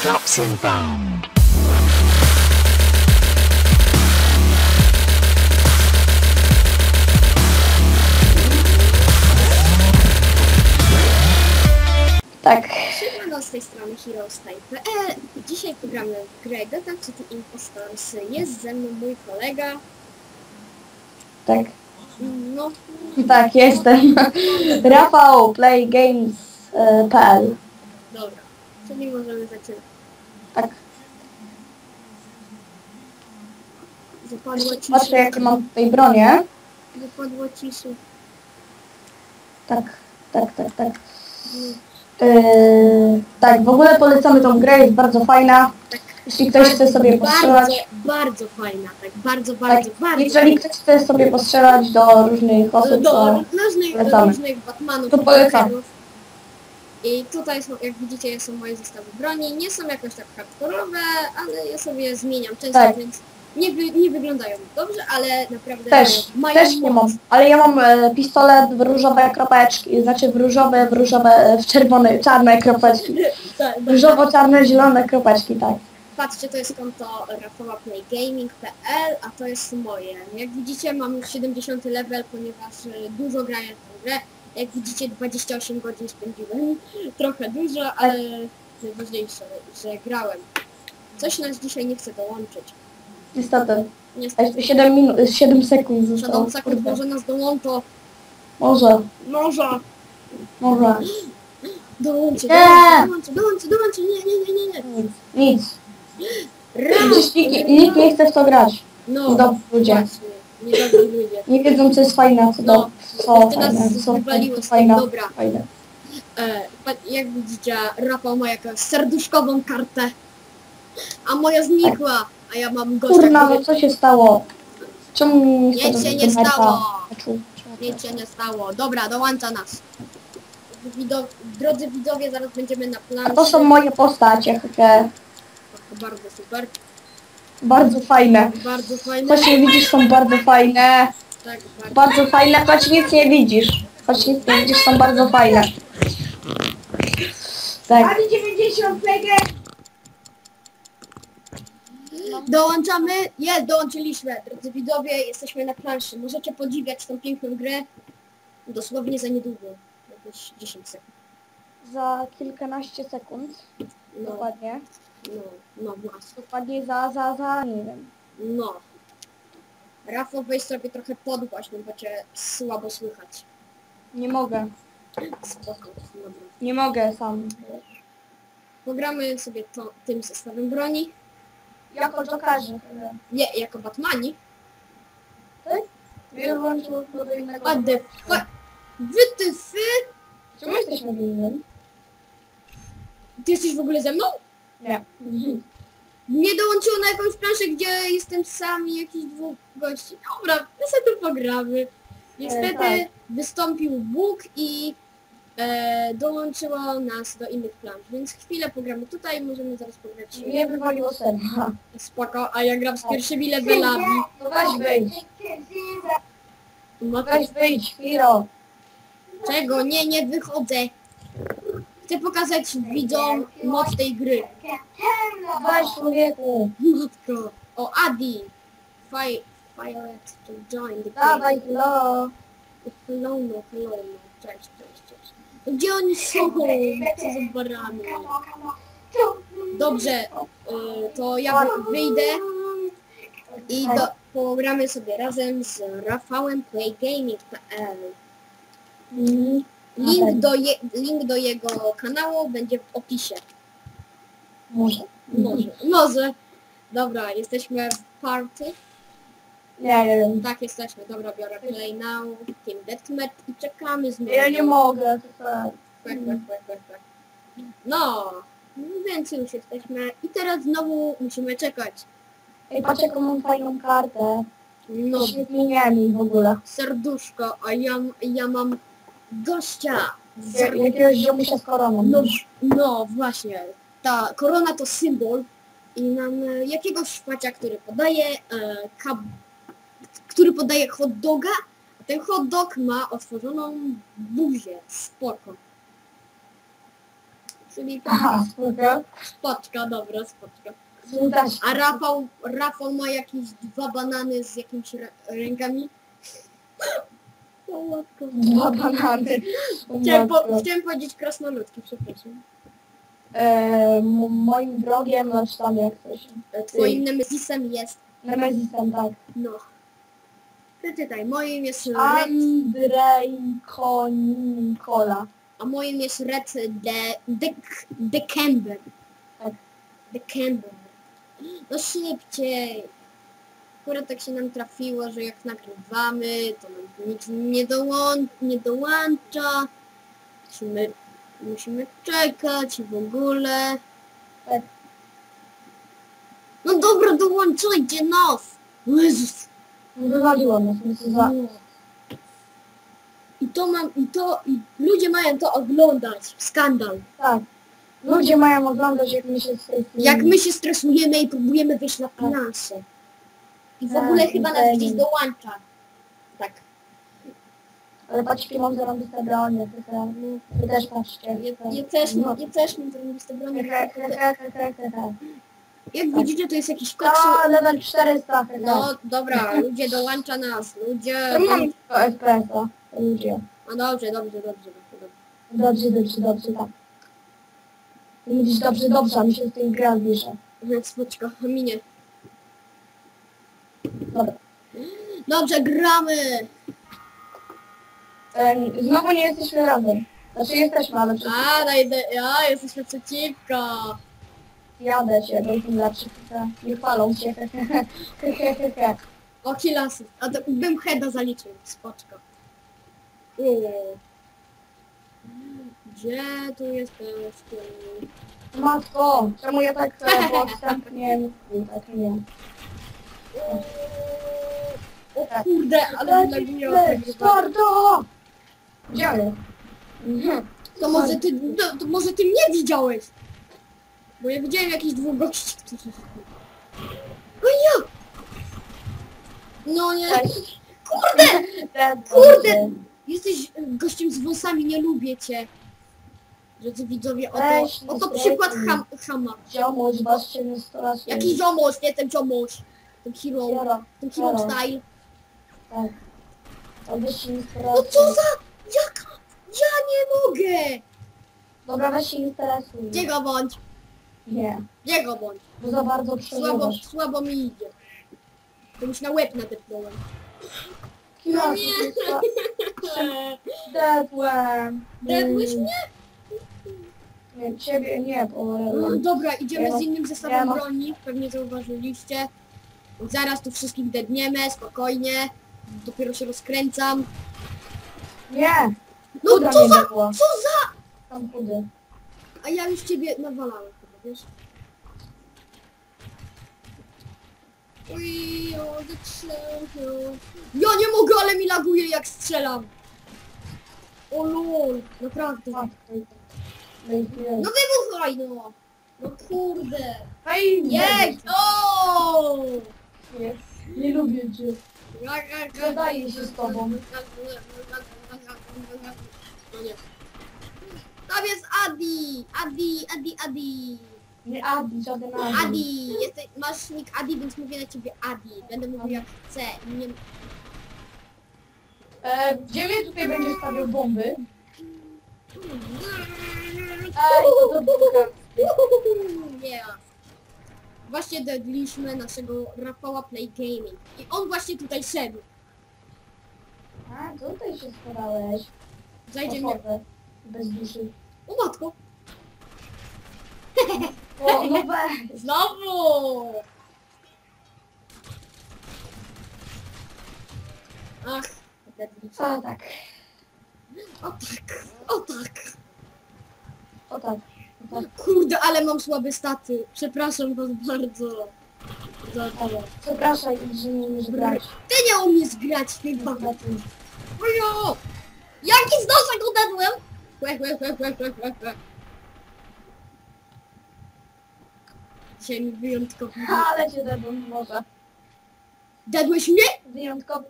Claps inbound. Tak, Siemano z tej strony HeroesTime.pl Dzisiaj pogramy w grę Gotham City Impostors. Jest ze mną mój kolega. tak, No, tak, jestem. Rafał, playgames.pl dobra. Czyli możemy zaczynać. Zapadło patrzę ciszy. jakie mam tutaj ciszy. Tak, tak, tak, tak. Yy, tak, w ogóle polecamy tą grę, jest bardzo fajna. tak. Jeśli ktoś chce sobie Bardzo, postrzelać, bardzo fajna. Tak, bardzo, tak, bardzo, bardzo. jeżeli ktoś chce sobie postrzelać do różnych osób, do to różnych, do polecamy. różnych Batmanów. To polecam. I tutaj są, jak widzicie, są moje zestawy broni. Nie są jakoś tak hardkorowe, ale ja sobie zmieniam często, Tak. więc nie, wy, nie wyglądają dobrze, ale naprawdę też, mają też nie mam. Ale ja mam e, pistolet w różowe kropeczki, znaczy w różowe, w różowe, e, w czerwone, czarne kropeczki. Tak, dobra. Różowo-czarne, zielone kropeczki, tak. Patrzcie, to jest konto rafałaplaygaming.pl, a to jest moje. Jak widzicie, mam już 70 level, ponieważ e, dużo grałem w tę grę. Jak widzicie, 28 godzin spędziłem. Trochę dużo, ale najważniejsze, że grałem. Coś nas dzisiaj nie chce dołączyć. Niestety. A Niestety, jeszcze 7 minut, 7 sekund zostało. Shadow sekund Kurde. może nas dołączy. Może, Może. może. Dołączy, Nie! dołączy, dołączy, dołączy, nie, nie, nie, nie, nie. Nic. Nic. Przecież nikt, nikt nie chce w to grać. No, Dobrzy ludzie. właśnie, ludzie. Nie wiedzą co jest fajne, co, No, do, co nas fajne, co wywaliło z tego, fajne, dobra. fajne. E, pa- jak widzicie, Rafał ma jakąś serduszkową kartę, a moja znikła, a ja mam gościa, Kurna, no który... co się stało? Czemu nie Nic się nie stało. Nic się nie stało. Dobra, dołącza nas. Wido... Drodzy widzowie, zaraz będziemy na A planszy. to są moje postacie, takie bardzo super, bardzo fajne. bardzo fajne. Choć nie widzisz, są bardzo fajne. Tak, bardzo. Bardzo fajne, choć nic nie widzisz. Choć nic nie widzisz, są bardzo fajne. Tak. Dołączamy, jest, dołączyliśmy. Drodzy widzowie, jesteśmy na planszy. Możecie podziwiać tą piękną grę dosłownie za niedługo. Jakieś 10 sekund. Za kilkanaście sekund. No, Dokładnie. no, no właśnie. Dokładnie za, za, za, nie wiem. No. Rafał, weź sobie trochę podgłaś, bo cię słabo słychać. Nie mogę. Spoko, dobra. Nie mogę sam. Pogramy sobie to, tym zestawem broni. Jako jokerzy. Nie, jako Batmani. Wyłączył do innego. A the fuck? Wy ty fy? Czemu jesteśmy winnym? Ty jesteś w ogóle ze mną? Nie. Mnie dołączyło na jakąś planszę, gdzie jestem sam i jakichś dwóch gości. Dobra, my sobie tu pogramy. Niestety tak. wystąpił Bóg i e, dołączyło nas do innych plansz, więc chwilę pogramy tutaj, możemy zaraz pograć Nie wywaliło serca. spoko, a ja gram z pierwszymi levelami. No weź wyjdź. To Weź wyjdź, Hiro. czego? Nie, nie wychodzę. Chcę pokazać widzom moc tej gry. Weź człowieku. Matko. O, Adi. Fi Violet to join the game. Dawaj. Hello, no, hello, no. Cześć, Gdzie oni są? Co za barany? Dobrze, y, to ja wy- wyjdę i do, pogramy sobie razem z Rafałem playgaming.pl link do, je, link do jego kanału będzie w opisie. Może. Może, może. Dobra, jesteśmy w party. Nie, nie wiem. Tak, jesteśmy. Dobra, biorę play now, team deathmatch i czekamy z Ja nie mogę. to tak. Kwek, kwek, kwek, kwek, kwek. No, więc już jesteśmy. I teraz znowu musimy czekać. Ej, patrz jaką mam fajną kartę. No, Świetnieniami w ogóle. serduszko, a ja, ja mam gościa. Ja- Jakiegoś ziomusia z koroną. No, no właśnie, ta korona to symbol i nam e, jakiegoś szpacia, który podaje e, kab, który podaje hot doga, a ten hot dog ma otworzoną buzię. Spoko. Czyli Aha, spoko. spoczka, dobra, spoczka. A Rafał, Rafał ma jakieś dwa banany z jakimiś rę- rękami. O matko. Dwa banany. Chciałem, Matko. po, chciałem powiedzieć krasnoludki, przepraszam. E, m- moim wrogiem, znaczy tam jak coś. E, Twoim nemezisem jest, Nemezisem, tak. no. Przeczytaj, moim jest Red, Andrzej Konikola. a moim jest Red de, de, de Camber. Tak. De Camber. No szybciej. Akurat tak się nam trafiło, że jak nagrywamy, to nam nic nie, dołą, nie dołącza. Musimy, musimy czekać w ogóle. Tak. No dobra, dołączajcie nas! Jezus. Wywaliło nas, myślę, za... I to mam, i to, i ludzie mają to oglądać. Skandal. Tak. Ludzie mają oglądać, jak my się stresujemy. Jak my się stresujemy i próbujemy wyjść na planszę. I w Tak, ogóle chyba nas gdzieś dołącza. Tak. Ale patrzcie, mam zarąbiste bronie. Ty, te- wy też patrzcie. Ja, ja też mam, ja też mam zarobiste broni. He, he, he, he, he, he, he. Jak widzicie, to jest jakiś koks. No, level 400. he, he. No dobra, ludzie dołącza nas, ludzie. To mam FPS-a. Ludzie. No dobrze, dobrze, dobrze, dobrze. Dobrze, dobrze, dobrze, tak. Mówisz dobrze, dobrze, a mi się z tej gra bierze. dobrze. Spoczko, minie. Dobra. Dobrze, gramy! Em, Znowu nie jesteśmy razem. Znaczy jesteśmy, ale przecież A, najdę, ja, jesteśmy przeciwko. Jadę się, bo jestem lepszy. he, he. Nie chwalą się. he, he, he, he, he, he. O, kilasy. A to bym heada zaliczył. Spoczko. Uuu. Gdzie tu jesteś? Tu? Matko, czemu ja tak e, podstępnie tak nie. O kurde, ale laguje od Leć, tego. Sparto! Gdzie jest? Mhm. To może ty, to, to może ty mnie widziałeś? Bo ja widziałem jakichś dwóch gości, którzy... O ja! No nie, Cześć. kurde! Kurde! Jesteś y, gościem z wąsami, nie lubię cię. Drodzy widzowie, oto, Weź, oto przykład ham, hama. Ziomuś, was się nie strasuje. Jaki ziomuś, nie ten ziomuś. Ten hero, Jaro, ten hero Jaro. style. tak. To byś się nie No co za... Jaka... Ja nie mogę! Dobra, weź się nie go bądź? Nie, Gdzie go bądź? bo za bardzo Słabo, przeżywasz. słabo mi idzie. To już na łeb nadepnąłem. No nie. Dedłem. Dedłeś mnie? Nie, ciebie nie, bo... No, dobra, idziemy z innym zestawem mam- broni, pewnie zauważyliście. Zaraz tu wszystkich dedniemy, spokojnie. Dopiero się rozkręcam. Nie! No co mnie za... Co za... Tam chudy. A ja już ciebie nawalałem wiesz? Champion. Ja nie mogę, ale mi laguje jak strzelam. O lol, naprawdę. No wybuchaj no! No kurde! Hej! Jej! O! Nie, nie lubię cię. Zadaję się z tobą. No nie. Tam jest Adi! Adi, Adi, Adi! Nie Adi, żaden Adi. Adi! Jesteś, masz nick Adi, więc mówię na ciebie Adi. Będę mówił jak chcę. Nie... E, gdzie mnie tutaj będzie stawiał bomby? Ej, to dobrze. Nie. Właśnie dedliśmy naszego Rafała Play Gaming. I on właśnie tutaj szedł. A, tutaj się schowałeś. Zajdzie mnie. Bez duszy. O matko! O, no weź. Znowu! Ach, dedliśmy. O tak. O tak, o tak. O tak. O tak. Kurde, ale mam słabe staty. Przepraszam was bardzo. Za to. Przepraszam, że nie umiesz grać. Ty nie umiesz grać chyba. Lepiej. Ojo! Jaki z nosa go dedłem? Łe, łe, łe, łe, łe, łe, łe. Dzisiaj mi wyjątkowo. Ale cię dadzą może. Dedłeś mnie? Wyjątkowo.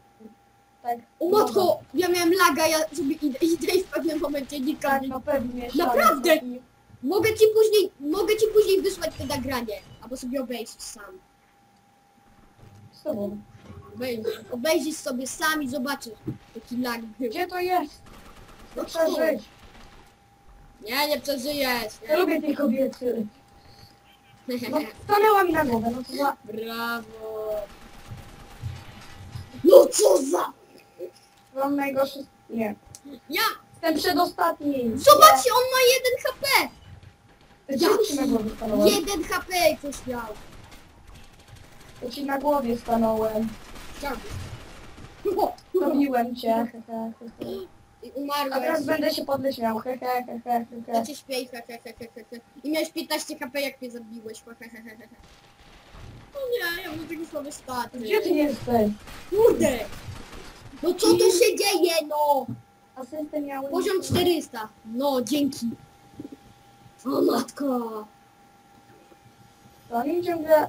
Tak. O matko, ja miałem laga, ja sobie idę, idę i w pewnym momencie nikam. Tak, no pewnie. Naprawdę? Mogę ci później, mogę ci później wysłać to nagranie, albo sobie obejrzysz sam. Z tobą. Obejrzysz, obejrzysz sobie sam i zobaczysz, jaki lag był. Gdzie to jest? No Chcę żyć. Nie, nie przeżyjesz. Ja lubię tej kobiety. No, stanęła mi na głowę, no to za... Brawo. No co za... Mam najgorszy... Nie. Ja! Jestem przedostatni. Zobaczcie, on ma 1 HP! Ja ci na głowie stanąłem. 1 HP coś miał. Ja ci na głowie stanąłem. Chciałbyś. Robiłem cię. I A teraz umarłeś. będę się podleśmiał. He, he, he, he, he, Ja he. cię śpiej, he, he, he, he, he, he. I miałeś 15 HP jak mnie zabiłeś, he, he, he, he, he. O nie, ja mam takie słabe staty. Gdzie ty jesteś? Kurde! No co tu się dzieje, no? Asystent miał... Poziom 400. No, dzięki. O matko. Oni ciągle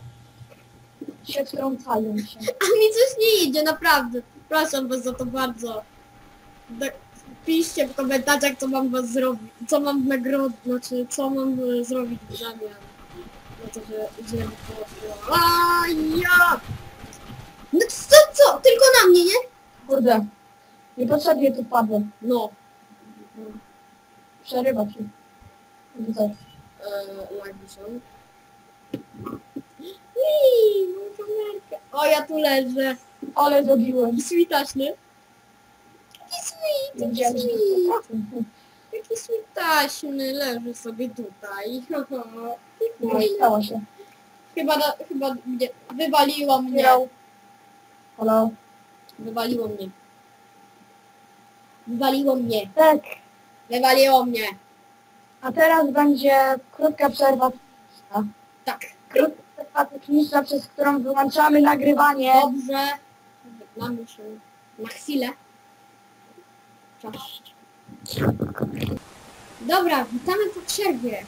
się wtrącają się. A mi coś nie idzie, naprawdę. Przepraszam was za to bardzo. Da- Piszcie w komentarzach, co mam was zrobić, co mam w nagrodę, znaczy, co mam e, zrobić w zamian. Na to, że idziemy po... A ja! No co, co? Tylko na mnie, nie? Kurde. Niepotrzebnie tu padłem. No. Przerywa ci. Tutaj. Eee, lagi są. Mam kamerkę. O, ja tu leżę. Ale zrobiłem. Switaśny. Jaki jaki leży sobie tutaj. No i stało się. Chyba, na, chyba mnie, wywaliło mnie. Halo. Wywaliło mnie. Wywaliło mnie. Tak. Wywaliło mnie. A teraz będzie krótka przerwa techniczna. Tak. Krótka przerwa techniczna, przez którą wyłączamy nagrywanie. Dobrze. Żegnamy się na chwilę. Cześć. Dobra, witamy po przerwie.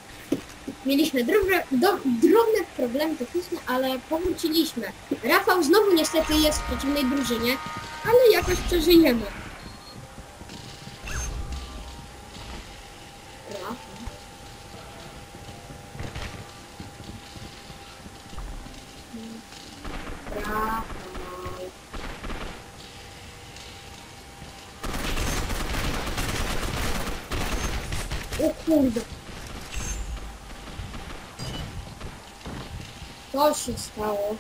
Mieliśmy drobne, do, drobne problemy techniczne, ale powróciliśmy. Rafał znowu niestety jest w przeciwnej drużynie, ale jakoś przeżyjemy. Co się stało?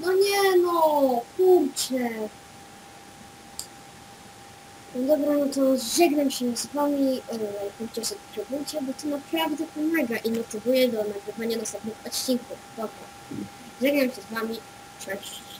No nie no, kurczę. No dobra, no to żegnam się z wami, lajkujcie, subskrybujcie, bo to naprawdę pomaga i motywuje do nagrywania następnych odcinków. Dobra. Żegnam się z wami, cześć.